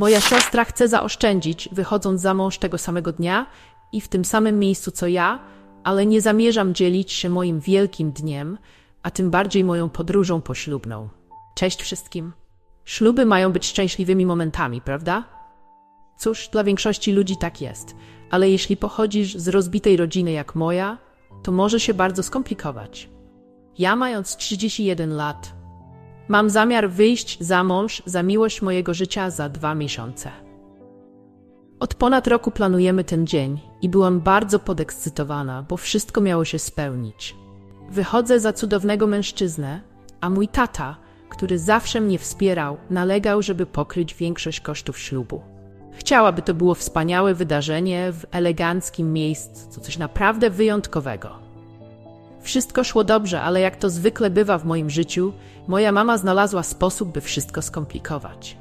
Moja siostra chce zaoszczędzić, wychodząc za mąż tego samego dnia i w tym samym miejscu co ja, ale nie zamierzam dzielić się moim wielkim dniem, a tym bardziej moją podróżą poślubną. Cześć wszystkim. Śluby mają być szczęśliwymi momentami, prawda? Cóż, dla większości ludzi tak jest, ale jeśli pochodzisz z rozbitej rodziny jak moja, to może się bardzo skomplikować. Ja, mając 31 lat, mam zamiar wyjść za mąż za miłość mojego życia za dwa miesiące. Od ponad roku planujemy ten dzień i byłam bardzo podekscytowana, bo wszystko miało się spełnić. Wychodzę za cudownego mężczyznę, a mój tata, który zawsze mnie wspierał, nalegał, żeby pokryć większość kosztów ślubu. Chciałaby to było wspaniałe wydarzenie w eleganckim miejscu, coś naprawdę wyjątkowego. Wszystko szło dobrze, ale jak to zwykle bywa w moim życiu, moja mama znalazła sposób, by wszystko skomplikować.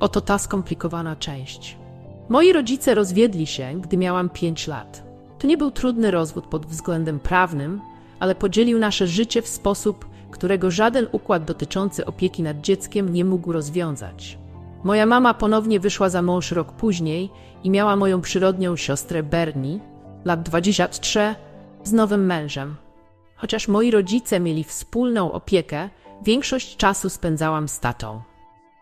Oto ta skomplikowana część. Moi rodzice rozwiedli się, gdy miałam 5 lat. To nie był trudny rozwód pod względem prawnym, ale podzielił nasze życie w sposób, którego żaden układ dotyczący opieki nad dzieckiem nie mógł rozwiązać. Moja mama ponownie wyszła za mąż rok później i miała moją przyrodnią siostrę Bernie, lat 23, z nowym mężem. Chociaż moi rodzice mieli wspólną opiekę, większość czasu spędzałam z tatą.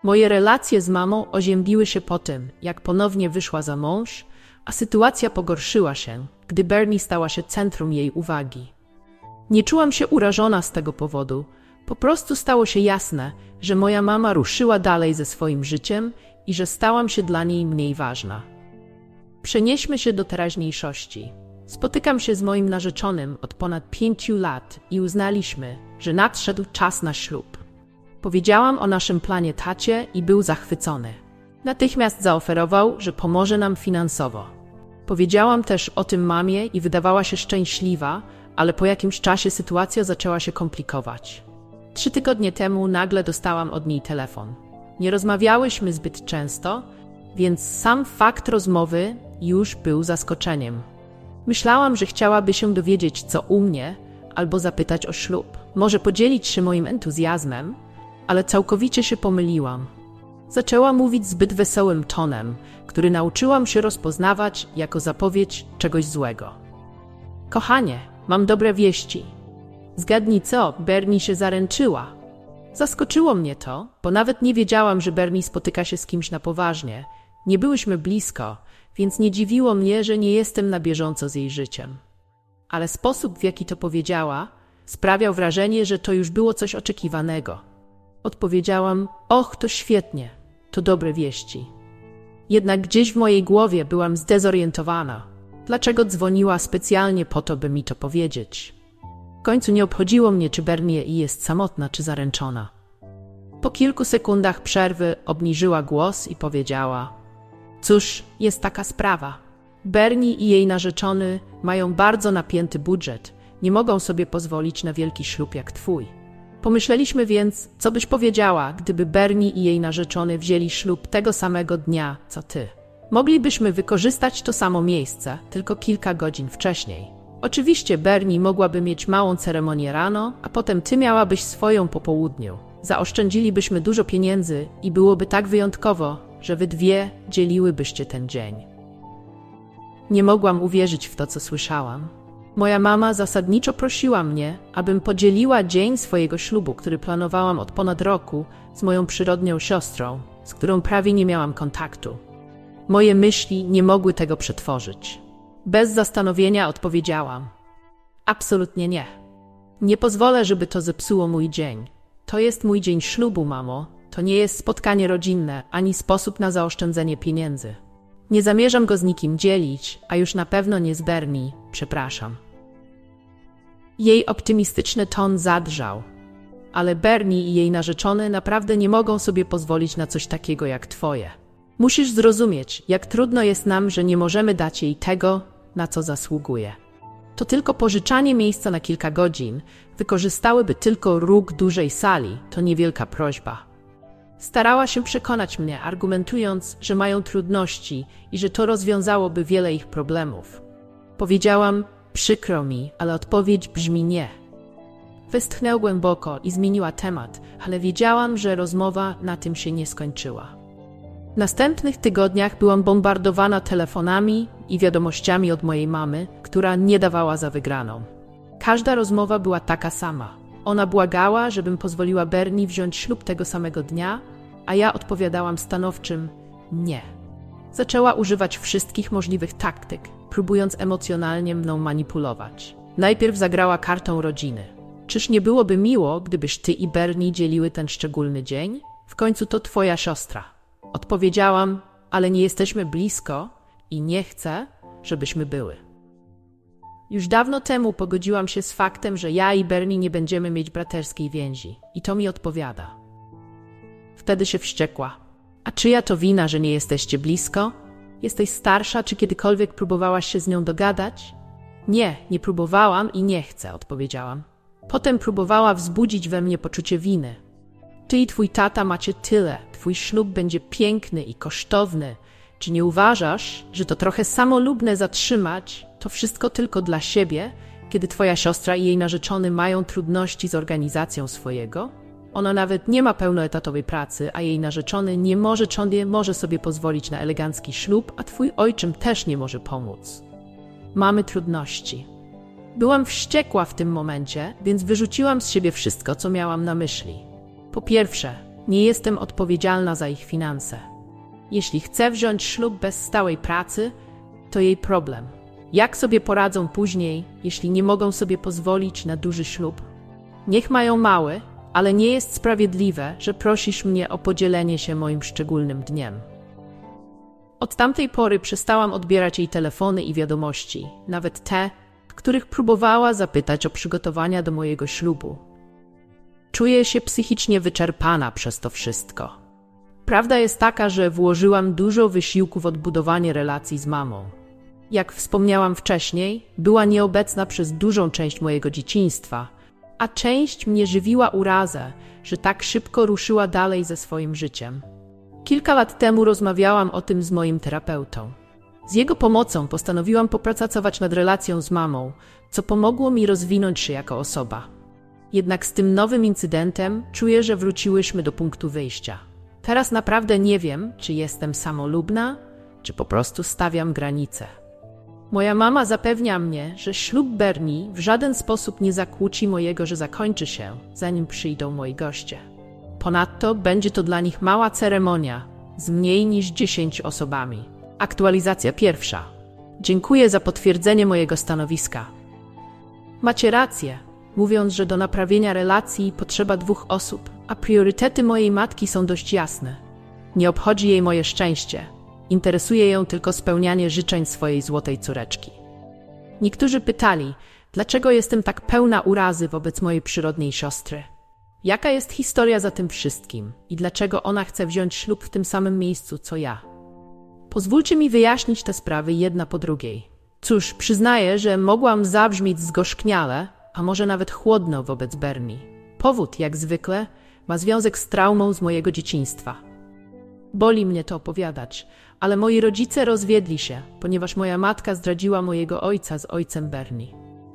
Moje relacje z mamą oziębiły się po tym, jak ponownie wyszła za mąż, a sytuacja pogorszyła się, gdy Bernie stała się centrum jej uwagi. Nie czułam się urażona z tego powodu, po prostu stało się jasne, że moja mama ruszyła dalej ze swoim życiem i że stałam się dla niej mniej ważna. Przenieśmy się do teraźniejszości. Spotykam się z moim narzeczonym od ponad pięciu lat i uznaliśmy, że nadszedł czas na ślub. Powiedziałam o naszym planie tacie i był zachwycony. Natychmiast zaoferował, że pomoże nam finansowo. Powiedziałam też o tym mamie i wydawała się szczęśliwa, ale po jakimś czasie sytuacja zaczęła się komplikować. Trzy tygodnie temu nagle dostałam od niej telefon. Nie rozmawiałyśmy zbyt często, więc sam fakt rozmowy już był zaskoczeniem. Myślałam, że chciałaby się dowiedzieć, co u mnie, albo zapytać o ślub. Może podzielić się moim entuzjazmem, ale całkowicie się pomyliłam. Zaczęła mówić zbyt wesołym tonem, który nauczyłam się rozpoznawać jako zapowiedź czegoś złego. Kochanie, mam dobre wieści. Zgadnij co, Bernie się zaręczyła. Zaskoczyło mnie to, bo nawet nie wiedziałam, że Bernie spotyka się z kimś na poważnie. Nie byłyśmy blisko, więc nie dziwiło mnie, że nie jestem na bieżąco z jej życiem. Ale sposób, w jaki to powiedziała, sprawiał wrażenie, że to już było coś oczekiwanego. Odpowiedziałam: Och, to świetnie, to dobre wieści. Jednak gdzieś w mojej głowie byłam zdezorientowana. Dlaczego dzwoniła specjalnie po to, by mi to powiedzieć? W końcu nie obchodziło mnie, czy Bernie jest samotna, czy zaręczona. Po kilku sekundach przerwy obniżyła głos i powiedziała: Cóż, jest taka sprawa. Bernie i jej narzeczony mają bardzo napięty budżet, nie mogą sobie pozwolić na wielki ślub jak twój. Pomyśleliśmy więc, co byś powiedziała, gdyby Bernie i jej narzeczony wzięli ślub tego samego dnia, co ty. Moglibyśmy wykorzystać to samo miejsce, tylko kilka godzin wcześniej. Oczywiście Bernie mogłaby mieć małą ceremonię rano, a potem ty miałabyś swoją po południu. Zaoszczędzilibyśmy dużo pieniędzy i byłoby tak wyjątkowo, że wy dwie dzieliłybyście ten dzień. Nie mogłam uwierzyć w to, co słyszałam. Moja mama zasadniczo prosiła mnie, abym podzieliła dzień swojego ślubu, który planowałam od ponad roku, z moją przyrodnią siostrą, z którą prawie nie miałam kontaktu. Moje myśli nie mogły tego przetworzyć. Bez zastanowienia odpowiedziałam: Absolutnie nie. Nie pozwolę, żeby to zepsuło mój dzień. To jest mój dzień ślubu, mamo. To nie jest spotkanie rodzinne, ani sposób na zaoszczędzenie pieniędzy. Nie zamierzam go z nikim dzielić, a już na pewno nie z Bernie. Przepraszam. Jej optymistyczny ton zadrżał. Ale Bernie i jej narzeczony naprawdę nie mogą sobie pozwolić na coś takiego jak twoje. Musisz zrozumieć, jak trudno jest nam, że nie możemy dać jej tego, na co zasługuje. To tylko pożyczanie miejsca na kilka godzin, wykorzystałyby tylko róg dużej sali, to niewielka prośba. Starała się przekonać mnie, argumentując, że mają trudności i że to rozwiązałoby wiele ich problemów. Powiedziałam, przykro mi, ale odpowiedź brzmi nie. Westchnęła głęboko i zmieniła temat, ale wiedziałam, że rozmowa na tym się nie skończyła. W następnych tygodniach byłam bombardowana telefonami i wiadomościami od mojej mamy, która nie dawała za wygraną. Każda rozmowa była taka sama. Ona błagała, żebym pozwoliła Bernie wziąć ślub tego samego dnia, a ja odpowiadałam stanowczym nie. Zaczęła używać wszystkich możliwych taktyk, próbując emocjonalnie mną manipulować. Najpierw zagrała kartą rodziny. Czyż nie byłoby miło, gdybyś ty i Bernie dzieliły ten szczególny dzień? W końcu to twoja siostra. Odpowiedziałam, ale nie jesteśmy blisko i nie chcę, żebyśmy były. Już dawno temu pogodziłam się z faktem, że ja i Bernie nie będziemy mieć braterskiej więzi. I to mi odpowiada. Wtedy się wściekła. A czyja to wina, że nie jesteście blisko? Jesteś starsza, czy kiedykolwiek próbowałaś się z nią dogadać? Nie, nie próbowałam i nie chcę, odpowiedziałam. Potem próbowała wzbudzić we mnie poczucie winy. Ty i twój tata macie tyle, twój ślub będzie piękny i kosztowny. Czy nie uważasz, że to trochę samolubne zatrzymać to wszystko tylko dla siebie, kiedy twoja siostra i jej narzeczony mają trudności z organizacją swojego? Ona nawet nie ma pełnoetatowej pracy, a jej narzeczony nie może czy nie może sobie pozwolić na elegancki ślub, a twój ojczym też nie może pomóc. Mamy trudności. Byłam wściekła w tym momencie, więc wyrzuciłam z siebie wszystko, co miałam na myśli. Po pierwsze, nie jestem odpowiedzialna za ich finanse. Jeśli chce wziąć ślub bez stałej pracy, to jej problem. Jak sobie poradzą później, jeśli nie mogą sobie pozwolić na duży ślub? Niech mają mały, ale nie jest sprawiedliwe, że prosisz mnie o podzielenie się moim szczególnym dniem. Od tamtej pory przestałam odbierać jej telefony i wiadomości, nawet te, których próbowała zapytać o przygotowania do mojego ślubu. Czuję się psychicznie wyczerpana przez to wszystko. Prawda jest taka, że włożyłam dużo wysiłku w odbudowanie relacji z mamą. Jak wspomniałam wcześniej, była nieobecna przez dużą część mojego dzieciństwa, a część mnie żywiła urazę, że tak szybko ruszyła dalej ze swoim życiem. Kilka lat temu rozmawiałam o tym z moim terapeutą. Z jego pomocą postanowiłam popracować nad relacją z mamą, co pomogło mi rozwinąć się jako osoba. Jednak z tym nowym incydentem czuję, że wróciłyśmy do punktu wyjścia. Teraz naprawdę nie wiem, czy jestem samolubna, czy po prostu stawiam granice. Moja mama zapewnia mnie, że ślub Berni w żaden sposób nie zakłóci mojego, że zakończy się, zanim przyjdą moi goście. Ponadto będzie to dla nich mała ceremonia z mniej niż 10 osobami. Aktualizacja pierwsza. Dziękuję za potwierdzenie mojego stanowiska. Macie rację, mówiąc, że do naprawienia relacji potrzeba dwóch osób, a priorytety mojej matki są dość jasne. Nie obchodzi jej moje szczęście, Interesuje ją tylko spełnianie życzeń swojej złotej córeczki. Niektórzy pytali, dlaczego jestem tak pełna urazy wobec mojej przyrodniej siostry. Jaka jest historia za tym wszystkim i dlaczego ona chce wziąć ślub w tym samym miejscu co ja? Pozwólcie mi wyjaśnić te sprawy jedna po drugiej. Cóż, przyznaję, że mogłam zabrzmieć zgorzkniale, a może nawet chłodno wobec Berni. Powód, jak zwykle, ma związek z traumą z mojego dzieciństwa. Boli mnie to opowiadać, ale moi rodzice rozwiedli się, ponieważ moja matka zdradziła mojego ojca z ojcem Bernie.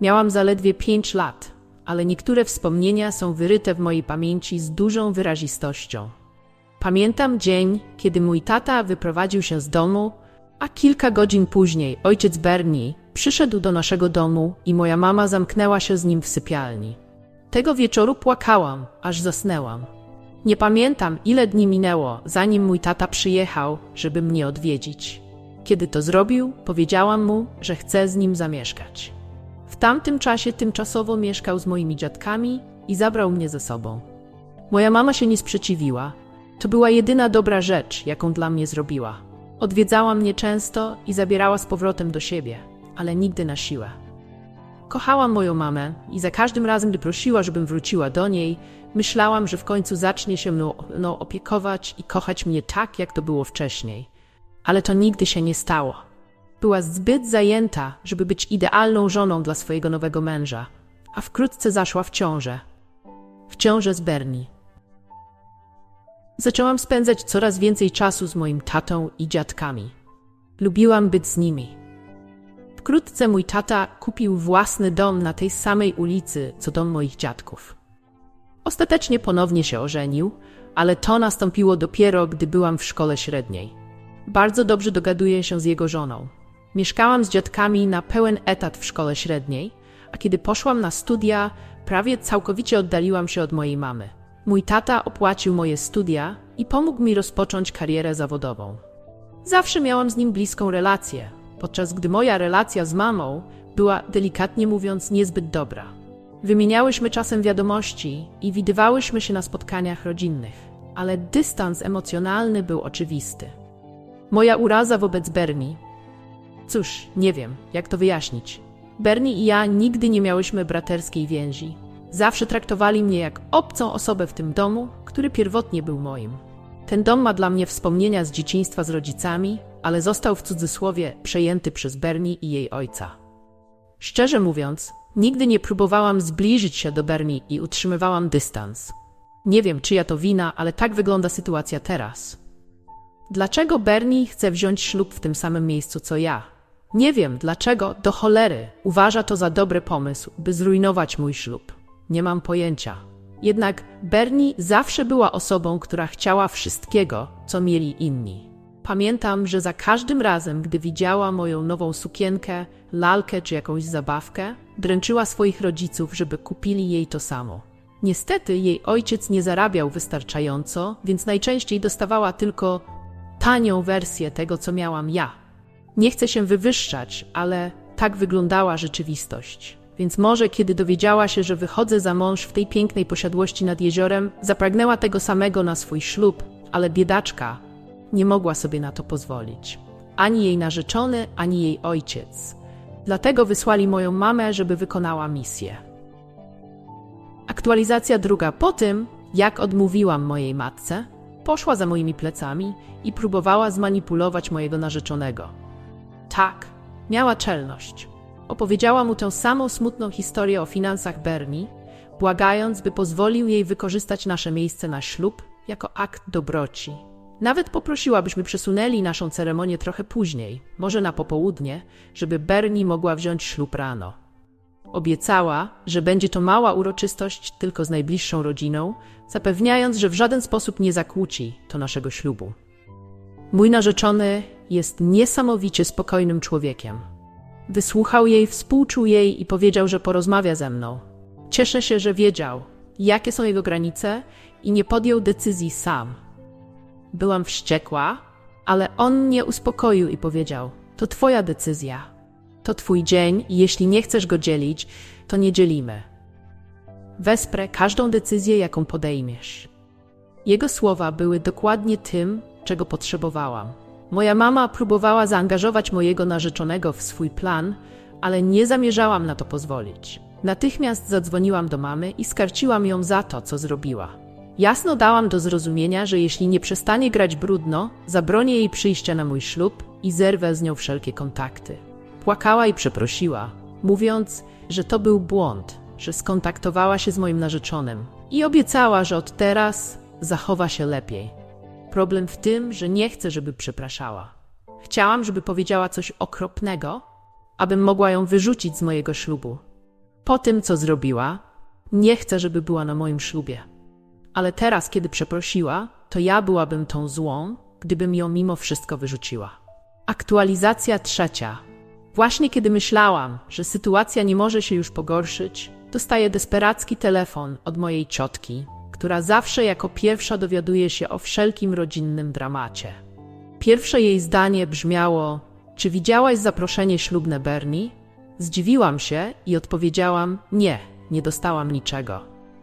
Miałam zaledwie pięć lat, ale niektóre wspomnienia są wyryte w mojej pamięci z dużą wyrazistością. Pamiętam dzień, kiedy mój tata wyprowadził się z domu, a kilka godzin później ojciec Bernie przyszedł do naszego domu i moja mama zamknęła się z nim w sypialni. Tego wieczoru płakałam, aż zasnęłam. Nie pamiętam, ile dni minęło, zanim mój tata przyjechał, żeby mnie odwiedzić. Kiedy to zrobił, powiedziałam mu, że chcę z nim zamieszkać. W tamtym czasie tymczasowo mieszkał z moimi dziadkami i zabrał mnie ze sobą. Moja mama się nie sprzeciwiła. To była jedyna dobra rzecz, jaką dla mnie zrobiła. Odwiedzała mnie często i zabierała z powrotem do siebie, ale nigdy na siłę. Kochałam moją mamę i za każdym razem, gdy prosiła, żebym wróciła do niej, myślałam, że w końcu zacznie się mną, mną opiekować i kochać mnie tak, jak to było wcześniej. Ale to nigdy się nie stało. Była zbyt zajęta, żeby być idealną żoną dla swojego nowego męża, a wkrótce zaszła w ciążę. W ciążę z Bernie. Zaczęłam spędzać coraz więcej czasu z moim tatą i dziadkami. Lubiłam być z nimi. Wkrótce mój tata kupił własny dom na tej samej ulicy, co dom moich dziadków. Ostatecznie ponownie się ożenił, ale to nastąpiło dopiero, gdy byłam w szkole średniej. Bardzo dobrze dogaduję się z jego żoną. Mieszkałam z dziadkami na pełen etat w szkole średniej, a kiedy poszłam na studia, prawie całkowicie oddaliłam się od mojej mamy. Mój tata opłacił moje studia i pomógł mi rozpocząć karierę zawodową. Zawsze miałam z nim bliską relację, podczas gdy moja relacja z mamą była delikatnie mówiąc niezbyt dobra. Wymieniałyśmy czasem wiadomości i widywałyśmy się na spotkaniach rodzinnych, ale dystans emocjonalny był oczywisty. Moja uraza wobec Bernie. Cóż, nie wiem, jak to wyjaśnić. Bernie i ja nigdy nie miałyśmy braterskiej więzi. Zawsze traktowali mnie jak obcą osobę w tym domu, który pierwotnie był moim. Ten dom ma dla mnie wspomnienia z dzieciństwa z rodzicami, ale został w cudzysłowie przejęty przez Bernie i jej ojca. Szczerze mówiąc, nigdy nie próbowałam zbliżyć się do Bernie i utrzymywałam dystans. Nie wiem, czyja to wina, ale tak wygląda sytuacja teraz. Dlaczego Bernie chce wziąć ślub w tym samym miejscu co ja? Nie wiem, dlaczego do cholery uważa to za dobry pomysł, by zrujnować mój ślub. Nie mam pojęcia. Jednak Bernie zawsze była osobą, która chciała wszystkiego, co mieli inni. Pamiętam, że za każdym razem, gdy widziała moją nową sukienkę, lalkę czy jakąś zabawkę, dręczyła swoich rodziców, żeby kupili jej to samo. Niestety jej ojciec nie zarabiał wystarczająco, więc najczęściej dostawała tylko tanią wersję tego, co miałam ja. Nie chcę się wywyższać, ale tak wyglądała rzeczywistość. Więc może kiedy dowiedziała się, że wychodzę za mąż w tej pięknej posiadłości nad jeziorem, zapragnęła tego samego na swój ślub, ale biedaczka nie mogła sobie na to pozwolić. Ani jej narzeczony, ani jej ojciec. Dlatego wysłali moją mamę, żeby wykonała misję. Aktualizacja druga. Po tym, jak odmówiłam mojej matce, poszła za moimi plecami i próbowała zmanipulować mojego narzeczonego. Tak, miała czelność. Opowiedziała mu tę samą smutną historię o finansach Bernie, błagając, by pozwolił jej wykorzystać nasze miejsce na ślub jako akt dobroci. Nawet poprosiła, byśmy przesunęli naszą ceremonię trochę później, może na popołudnie, żeby Bernie mogła wziąć ślub rano. Obiecała, że będzie to mała uroczystość tylko z najbliższą rodziną, zapewniając, że w żaden sposób nie zakłóci to naszego ślubu. Mój narzeczony jest niesamowicie spokojnym człowiekiem. Wysłuchał jej, współczuł jej i powiedział, że porozmawia ze mną. Cieszę się, że wiedział, jakie są jego granice i nie podjął decyzji sam. Byłam wściekła, ale on mnie uspokoił i powiedział: To twoja decyzja. To twój dzień i jeśli nie chcesz go dzielić, to nie dzielimy. Wesprę każdą decyzję, jaką podejmiesz. Jego słowa były dokładnie tym, czego potrzebowałam. Moja mama próbowała zaangażować mojego narzeczonego w swój plan, ale nie zamierzałam na to pozwolić. Natychmiast zadzwoniłam do mamy i skarciłam ją za to, co zrobiła. Jasno dałam do zrozumienia, że jeśli nie przestanie grać brudno, zabronię jej przyjścia na mój ślub i zerwę z nią wszelkie kontakty. Płakała i przeprosiła, mówiąc, że to był błąd, że skontaktowała się z moim narzeczonym i obiecała, że od teraz zachowa się lepiej. Problem w tym, że nie chcę, żeby przepraszała. Chciałam, żeby powiedziała coś okropnego, abym mogła ją wyrzucić z mojego ślubu. Po tym, co zrobiła, nie chcę, żeby była na moim ślubie. Ale teraz, kiedy przeprosiła, to ja byłabym tą złą, gdybym ją mimo wszystko wyrzuciła. Aktualizacja trzecia. Właśnie kiedy myślałam, że sytuacja nie może się już pogorszyć, dostaję desperacki telefon od mojej ciotki, która zawsze jako pierwsza dowiaduje się o wszelkim rodzinnym dramacie. Pierwsze jej zdanie brzmiało: Czy widziałaś zaproszenie ślubne Bernie? Zdziwiłam się i odpowiedziałam: Nie, nie dostałam niczego.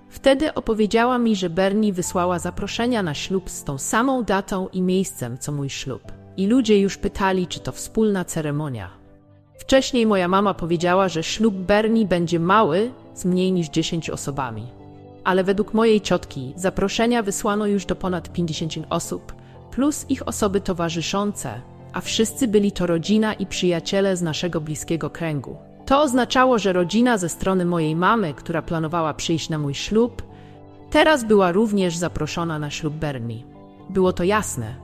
Wtedy opowiedziała mi, że Bernie wysłała zaproszenia na ślub z tą samą datą i miejscem co mój ślub. I ludzie już pytali, czy to wspólna ceremonia. Wcześniej moja mama powiedziała, że ślub Bernie będzie mały, z mniej niż 10 osobami ale według mojej ciotki zaproszenia wysłano już do ponad 50 osób, plus ich osoby towarzyszące, a wszyscy byli to rodzina i przyjaciele z naszego bliskiego kręgu. To oznaczało, że rodzina ze strony mojej mamy, która planowała przyjść na mój ślub, teraz była również zaproszona na ślub Bernie. Było to jasne.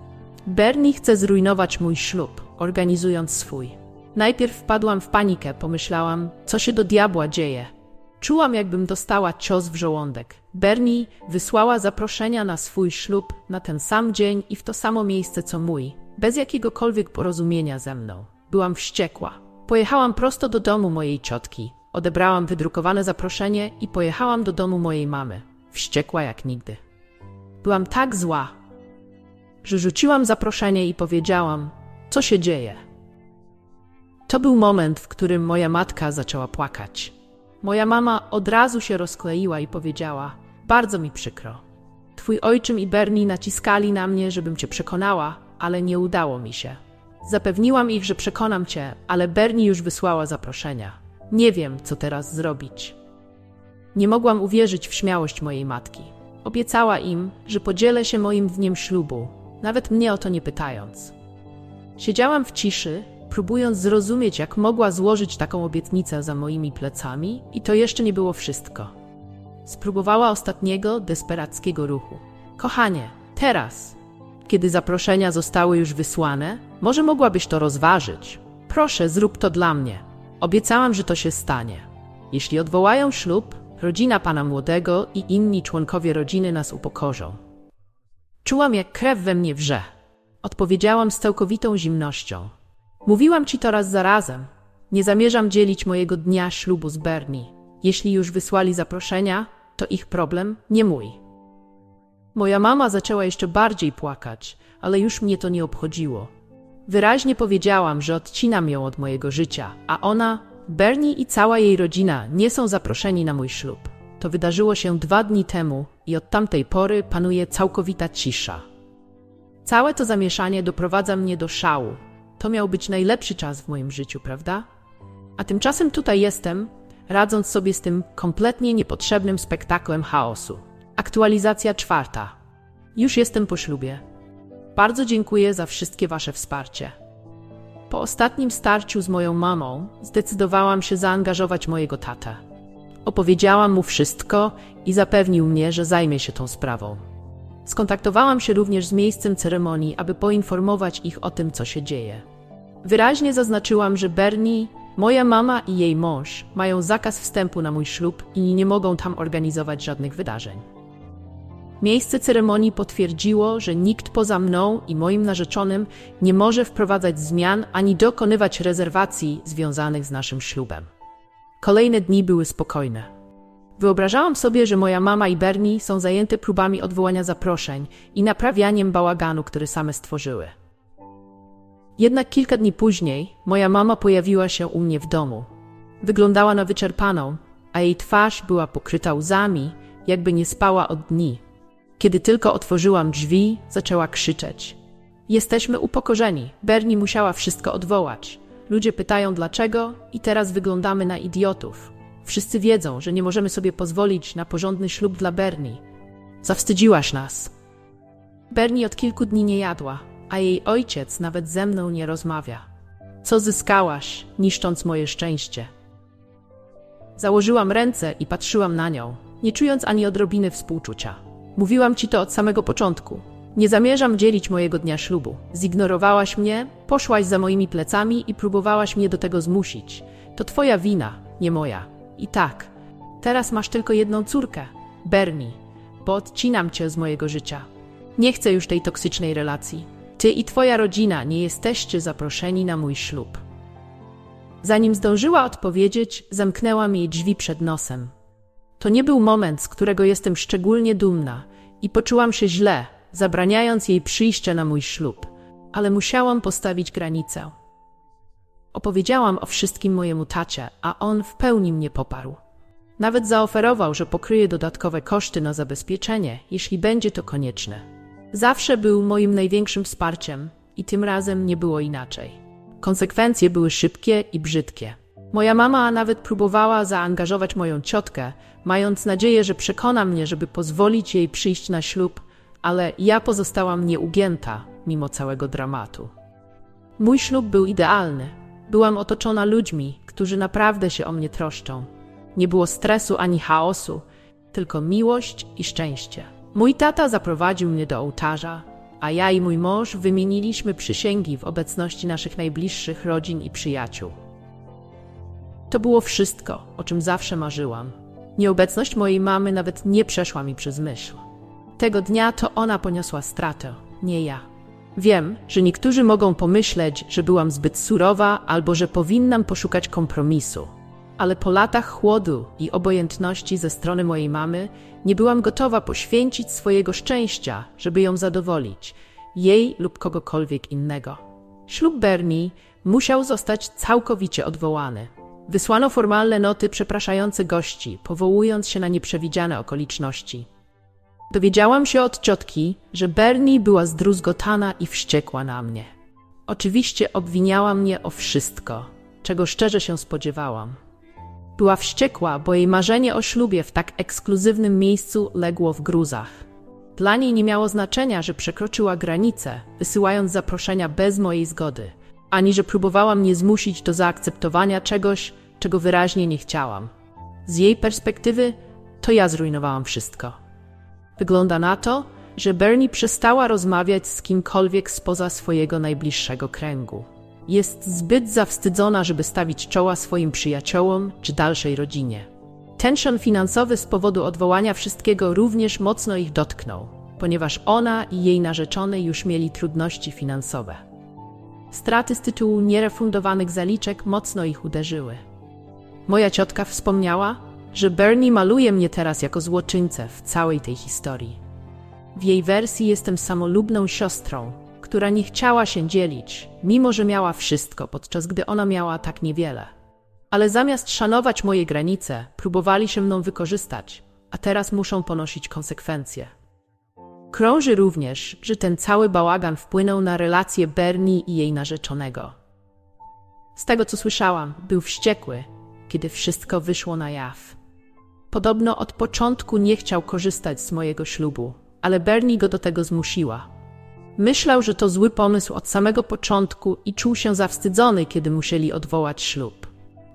Bernie chce zrujnować mój ślub, organizując swój. Najpierw wpadłam w panikę, pomyślałam, co się do diabła dzieje. Czułam, jakbym dostała cios w żołądek. Bernie wysłała zaproszenia na swój ślub na ten sam dzień i w to samo miejsce co mój, bez jakiegokolwiek porozumienia ze mną. Byłam wściekła. Pojechałam prosto do domu mojej ciotki. Odebrałam wydrukowane zaproszenie i pojechałam do domu mojej mamy. Wściekła jak nigdy. Byłam tak zła, że rzuciłam zaproszenie i powiedziałam, co się dzieje. To był moment, w którym moja matka zaczęła płakać. Moja mama od razu się rozkleiła i powiedziała: Bardzo mi przykro. Twój ojczym i Bernie naciskali na mnie, żebym cię przekonała, ale nie udało mi się. Zapewniłam ich, że przekonam cię, ale Bernie już wysłała zaproszenia. Nie wiem, co teraz zrobić. Nie mogłam uwierzyć w śmiałość mojej matki. Obiecała im, że podzielę się moim dniem ślubu, nawet mnie o to nie pytając. Siedziałam w ciszy, próbując zrozumieć, jak mogła złożyć taką obietnicę za moimi plecami, i to jeszcze nie było wszystko. Spróbowała ostatniego, desperackiego ruchu. Kochanie, teraz, kiedy zaproszenia zostały już wysłane, może mogłabyś to rozważyć. Proszę, zrób to dla mnie. Obiecałam, że to się stanie. Jeśli odwołają ślub, rodzina pana młodego i inni członkowie rodziny nas upokorzą. Czułam, jak krew we mnie wrze. Odpowiedziałam z całkowitą zimnością. Mówiłam ci to raz za razem. Nie zamierzam dzielić mojego dnia ślubu z Bernie. Jeśli już wysłali zaproszenia, to ich problem, nie mój. Moja mama zaczęła jeszcze bardziej płakać, ale już mnie to nie obchodziło. Wyraźnie powiedziałam, że odcinam ją od mojego życia, a ona, Bernie i cała jej rodzina nie są zaproszeni na mój ślub. To wydarzyło się dwa dni temu i od tamtej pory panuje całkowita cisza. Całe to zamieszanie doprowadza mnie do szału. To miał być najlepszy czas w moim życiu, prawda? A tymczasem tutaj jestem, radząc sobie z tym kompletnie niepotrzebnym spektaklem chaosu. Aktualizacja czwarta. Już jestem po ślubie. Bardzo dziękuję za wszystkie Wasze wsparcie. Po ostatnim starciu z moją mamą zdecydowałam się zaangażować mojego tatę. Opowiedziałam mu wszystko i zapewnił mnie, że zajmie się tą sprawą. Skontaktowałam się również z miejscem ceremonii, aby poinformować ich o tym, co się dzieje. Wyraźnie zaznaczyłam, że Bernie, moja mama i jej mąż mają zakaz wstępu na mój ślub i nie mogą tam organizować żadnych wydarzeń. Miejsce ceremonii potwierdziło, że nikt poza mną i moim narzeczonym nie może wprowadzać zmian ani dokonywać rezerwacji związanych z naszym ślubem. Kolejne dni były spokojne. Wyobrażałam sobie, że moja mama i Bernie są zajęte próbami odwołania zaproszeń i naprawianiem bałaganu, który same stworzyły. Jednak kilka dni później moja mama pojawiła się u mnie w domu. Wyglądała na wyczerpaną, a jej twarz była pokryta łzami, jakby nie spała od dni. Kiedy tylko otworzyłam drzwi, zaczęła krzyczeć. Jesteśmy upokorzeni. Bernie musiała wszystko odwołać. Ludzie pytają dlaczego i teraz wyglądamy na idiotów. Wszyscy wiedzą, że nie możemy sobie pozwolić na porządny ślub dla Bernie. Zawstydziłaś nas. Bernie od kilku dni nie jadła, a jej ojciec nawet ze mną nie rozmawia. Co zyskałaś, niszcząc moje szczęście? Założyłam ręce i patrzyłam na nią, nie czując ani odrobiny współczucia. Mówiłam ci to od samego początku. Nie zamierzam dzielić mojego dnia ślubu. Zignorowałaś mnie, poszłaś za moimi plecami i próbowałaś mnie do tego zmusić. To twoja wina, nie moja. I tak, teraz masz tylko jedną córkę, Bernie, bo odcinam cię z mojego życia. Nie chcę już tej toksycznej relacji. Ty i twoja rodzina nie jesteście zaproszeni na mój ślub. Zanim zdążyła odpowiedzieć, zamknęłam jej drzwi przed nosem. To nie był moment, z którego jestem szczególnie dumna i poczułam się źle, zabraniając jej przyjścia na mój ślub, ale musiałam postawić granicę. Opowiedziałam o wszystkim mojemu tacie, a on w pełni mnie poparł. Nawet zaoferował, że pokryje dodatkowe koszty na zabezpieczenie, jeśli będzie to konieczne. Zawsze był moim największym wsparciem i tym razem nie było inaczej. Konsekwencje były szybkie i brzydkie. Moja mama nawet próbowała zaangażować moją ciotkę, mając nadzieję, że przekona mnie, żeby pozwolić jej przyjść na ślub, ale ja pozostałam nieugięta mimo całego dramatu. Mój ślub był idealny. Byłam otoczona ludźmi, którzy naprawdę się o mnie troszczą. Nie było stresu ani chaosu, tylko miłość i szczęście. Mój tata zaprowadził mnie do ołtarza, a ja i mój mąż wymieniliśmy przysięgi w obecności naszych najbliższych rodzin i przyjaciół. To było wszystko, o czym zawsze marzyłam. Nieobecność mojej mamy nawet nie przeszła mi przez myśl. Tego dnia to ona poniosła stratę, nie ja. Wiem, że niektórzy mogą pomyśleć, że byłam zbyt surowa albo że powinnam poszukać kompromisu. Ale po latach chłodu i obojętności ze strony mojej mamy nie byłam gotowa poświęcić swojego szczęścia, żeby ją zadowolić, jej lub kogokolwiek innego. Ślub Bernie musiał zostać całkowicie odwołany. Wysłano formalne noty przepraszające gości, powołując się na nieprzewidziane okoliczności. Dowiedziałam się od ciotki, że Bernie była zdruzgotana i wściekła na mnie. Oczywiście obwiniała mnie o wszystko, czego szczerze się spodziewałam. Była wściekła, bo jej marzenie o ślubie w tak ekskluzywnym miejscu legło w gruzach. Dla niej nie miało znaczenia, że przekroczyła granicę, wysyłając zaproszenia bez mojej zgody, ani że próbowała mnie zmusić do zaakceptowania czegoś, czego wyraźnie nie chciałam. Z jej perspektywy to ja zrujnowałam wszystko. Wygląda na to, że Bernie przestała rozmawiać z kimkolwiek spoza swojego najbliższego kręgu. Jest zbyt zawstydzona, żeby stawić czoła swoim przyjaciołom czy dalszej rodzinie. Tension finansowy z powodu odwołania wszystkiego również mocno ich dotknął, ponieważ ona i jej narzeczony już mieli trudności finansowe. Straty z tytułu nierefundowanych zaliczek mocno ich uderzyły. Moja ciotka wspomniała, że Bernie maluje mnie teraz jako złoczyńcę w całej tej historii. W jej wersji jestem samolubną siostrą, która nie chciała się dzielić, mimo że miała wszystko, podczas gdy ona miała tak niewiele. Ale zamiast szanować moje granice, próbowali się mną wykorzystać, a teraz muszą ponosić konsekwencje. Krąży również, że ten cały bałagan wpłynął na relacje Bernie i jej narzeczonego. Z tego co słyszałam, był wściekły, kiedy wszystko wyszło na jaw. Podobno od początku nie chciał korzystać z mojego ślubu, ale Bernie go do tego zmusiła. Myślał, że to zły pomysł od samego początku i czuł się zawstydzony, kiedy musieli odwołać ślub.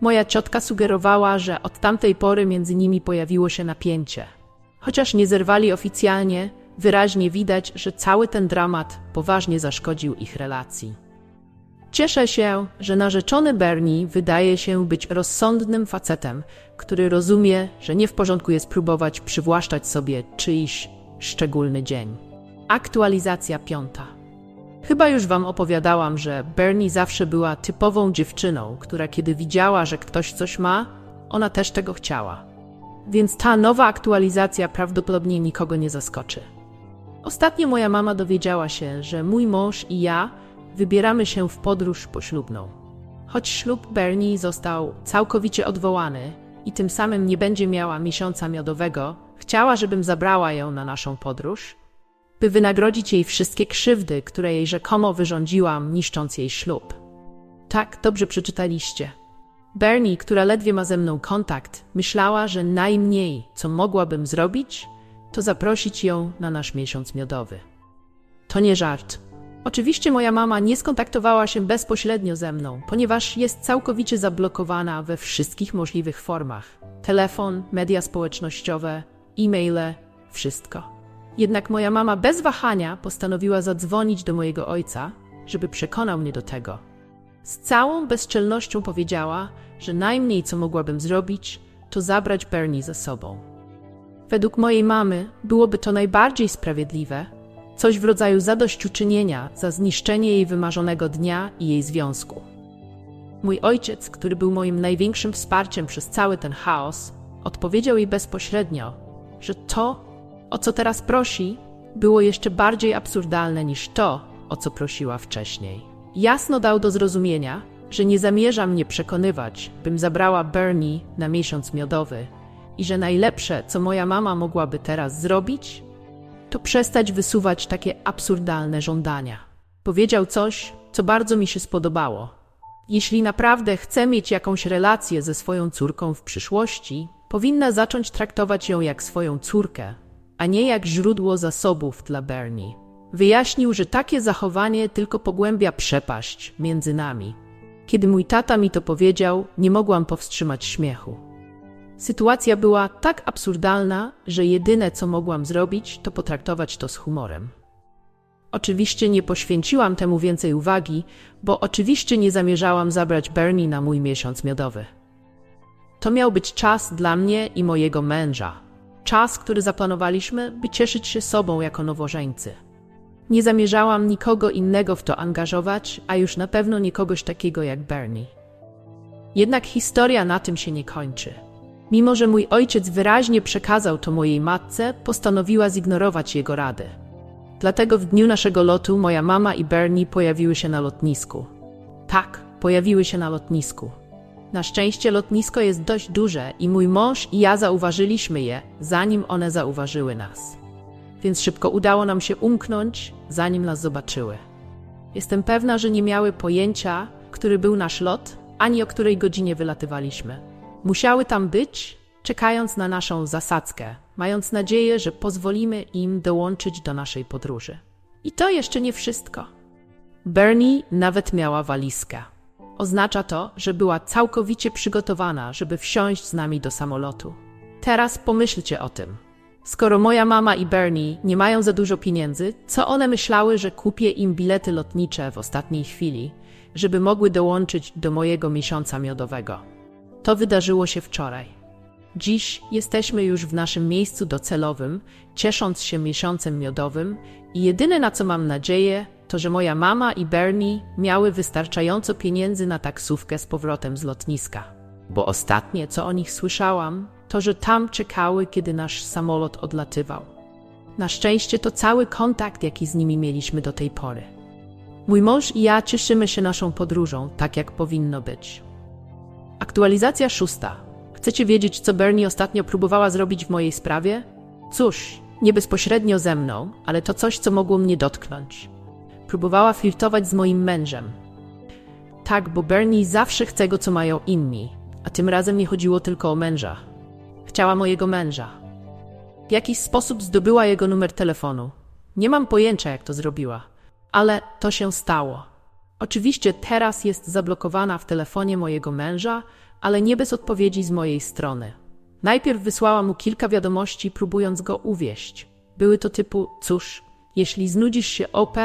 Moja ciotka sugerowała, że od tamtej pory między nimi pojawiło się napięcie. Chociaż nie zerwali oficjalnie, wyraźnie widać, że cały ten dramat poważnie zaszkodził ich relacji. Cieszę się, że narzeczony Bernie wydaje się być rozsądnym facetem, który rozumie, że nie w porządku jest próbować przywłaszczać sobie czyjś szczególny dzień. Aktualizacja piąta. Chyba już wam opowiadałam, że Bernie zawsze była typową dziewczyną, która kiedy widziała, że ktoś coś ma, ona też tego chciała. Więc ta nowa aktualizacja prawdopodobnie nikogo nie zaskoczy. Ostatnio moja mama dowiedziała się, że mój mąż i ja wybieramy się w podróż poślubną. Choć ślub Bernie został całkowicie odwołany i tym samym nie będzie miała miesiąca miodowego, chciała, żebym zabrała ją na naszą podróż, by wynagrodzić jej wszystkie krzywdy, które jej rzekomo wyrządziłam, niszcząc jej ślub. Tak, dobrze przeczytaliście. Bernie, która ledwie ma ze mną kontakt, myślała, że najmniej, co mogłabym zrobić, to zaprosić ją na nasz miesiąc miodowy. To nie żart. Oczywiście moja mama nie skontaktowała się bezpośrednio ze mną, ponieważ jest całkowicie zablokowana we wszystkich możliwych formach: telefon, media społecznościowe, e-maile, wszystko. Jednak moja mama bez wahania postanowiła zadzwonić do mojego ojca, żeby przekonał mnie do tego. Z całą bezczelnością powiedziała, że najmniej co mogłabym zrobić, to zabrać Bernie ze sobą. Według mojej mamy byłoby to najbardziej sprawiedliwe, coś w rodzaju zadośćuczynienia za zniszczenie jej wymarzonego dnia i jej związku. Mój ojciec, który był moim największym wsparciem przez cały ten chaos, odpowiedział jej bezpośrednio, że to, o co teraz prosi, było jeszcze bardziej absurdalne niż to, o co prosiła wcześniej. Jasno dał do zrozumienia, że nie zamierza mnie przekonywać, bym zabrała Bernie na miesiąc miodowy i że najlepsze, co moja mama mogłaby teraz zrobić, to przestać wysuwać takie absurdalne żądania. Powiedział coś, co bardzo mi się spodobało. Jeśli naprawdę chce mieć jakąś relację ze swoją córką w przyszłości, powinna zacząć traktować ją jak swoją córkę, a nie jak źródło zasobów dla Bernie. Wyjaśnił, że takie zachowanie tylko pogłębia przepaść między nami. Kiedy mój tata mi to powiedział, nie mogłam powstrzymać śmiechu. Sytuacja była tak absurdalna, że jedyne co mogłam zrobić, to potraktować to z humorem. Oczywiście nie poświęciłam temu więcej uwagi, bo oczywiście nie zamierzałam zabrać Bernie na mój miesiąc miodowy. To miał być czas dla mnie i mojego męża. Czas, który zaplanowaliśmy, by cieszyć się sobą jako nowożeńcy. Nie zamierzałam nikogo innego w to angażować, a już na pewno nie kogoś takiego jak Bernie. Jednak historia na tym się nie kończy. Mimo, że mój ojciec wyraźnie przekazał to mojej matce, postanowiła zignorować jego rady. Dlatego w dniu naszego lotu moja mama i Bernie pojawiły się na lotnisku. Tak, pojawiły się na lotnisku. Na szczęście lotnisko jest dość duże i mój mąż i ja zauważyliśmy je, zanim one zauważyły nas. Więc szybko udało nam się umknąć, zanim nas zobaczyły. Jestem pewna, że nie miały pojęcia, który był nasz lot, ani o której godzinie wylatywaliśmy. Musiały tam być, czekając na naszą zasadzkę, mając nadzieję, że pozwolimy im dołączyć do naszej podróży. I to jeszcze nie wszystko. Bernie nawet miała walizkę. Oznacza to, że była całkowicie przygotowana, żeby wsiąść z nami do samolotu. Teraz pomyślcie o tym. Skoro moja mama i Bernie nie mają za dużo pieniędzy, co one myślały, że kupię im bilety lotnicze w ostatniej chwili, żeby mogły dołączyć do mojego miesiąca miodowego? To wydarzyło się wczoraj. Dziś jesteśmy już w naszym miejscu docelowym, ciesząc się miesiącem miodowym i jedyne na co mam nadzieję, to że moja mama i Bernie miały wystarczająco pieniędzy na taksówkę z powrotem z lotniska. Bo ostatnie, co o nich słyszałam, to że tam czekały, kiedy nasz samolot odlatywał. Na szczęście to cały kontakt, jaki z nimi mieliśmy do tej pory. Mój mąż i ja cieszymy się naszą podróżą, tak jak powinno być. Aktualizacja szósta. Chcecie wiedzieć, co Bernie ostatnio próbowała zrobić w mojej sprawie? Cóż, nie bezpośrednio ze mną, ale to coś, co mogło mnie dotknąć. Próbowała flirtować z moim mężem. Tak, bo Bernie zawsze chce go, co mają inni, a tym razem nie chodziło tylko o męża. Chciała mojego męża. W jakiś sposób zdobyła jego numer telefonu. Nie mam pojęcia, jak to zrobiła, ale to się stało. Oczywiście teraz jest zablokowana w telefonie mojego męża, ale nie bez odpowiedzi z mojej strony. Najpierw wysłałam mu kilka wiadomości, próbując go uwieść. Były to typu: Cóż, jeśli znudzisz się OP,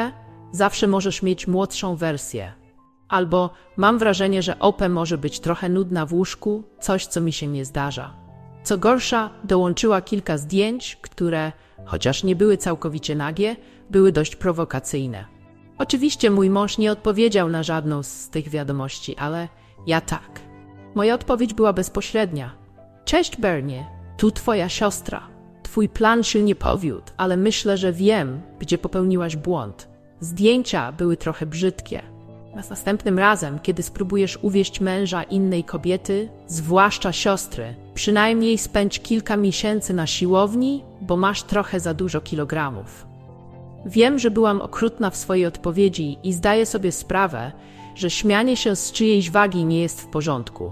zawsze możesz mieć młodszą wersję. Albo mam wrażenie, że OP może być trochę nudna w łóżku, coś co mi się nie zdarza. Co gorsza, dołączyła kilka zdjęć, które, chociaż nie były całkowicie nagie, były dość prowokacyjne. Oczywiście mój mąż nie odpowiedział na żadną z tych wiadomości, ale ja tak. Moja odpowiedź była bezpośrednia. Cześć Bernie, tu twoja siostra. Twój plan się nie powiódł, ale myślę, że wiem, gdzie popełniłaś błąd. Zdjęcia były trochę brzydkie. Nas następnym razem, kiedy spróbujesz uwieść męża innej kobiety, zwłaszcza siostry, przynajmniej spędź kilka miesięcy na siłowni, bo masz trochę za dużo kilogramów. Wiem, że byłam okrutna w swojej odpowiedzi i zdaję sobie sprawę, że śmianie się z czyjejś wagi nie jest w porządku.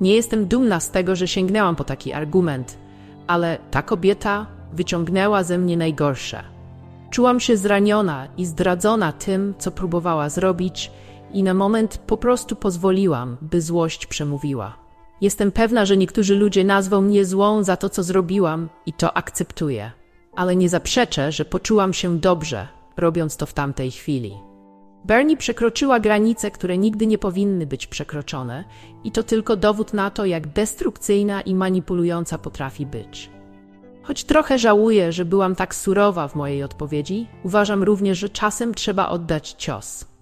Nie jestem dumna z tego, że sięgnęłam po taki argument, ale ta kobieta wyciągnęła ze mnie najgorsze. Czułam się zraniona i zdradzona tym, co próbowała zrobić, i na moment po prostu pozwoliłam, by złość przemówiła. Jestem pewna, że niektórzy ludzie nazwą mnie złą za to, co zrobiłam, i to akceptuję. Ale nie zaprzeczę, że poczułam się dobrze, robiąc to w tamtej chwili. Bernie przekroczyła granice, które nigdy nie powinny być przekroczone, i to tylko dowód na to, jak destrukcyjna i manipulująca potrafi być. Choć trochę żałuję, że byłam tak surowa w mojej odpowiedzi, uważam również, że czasem trzeba oddać cios.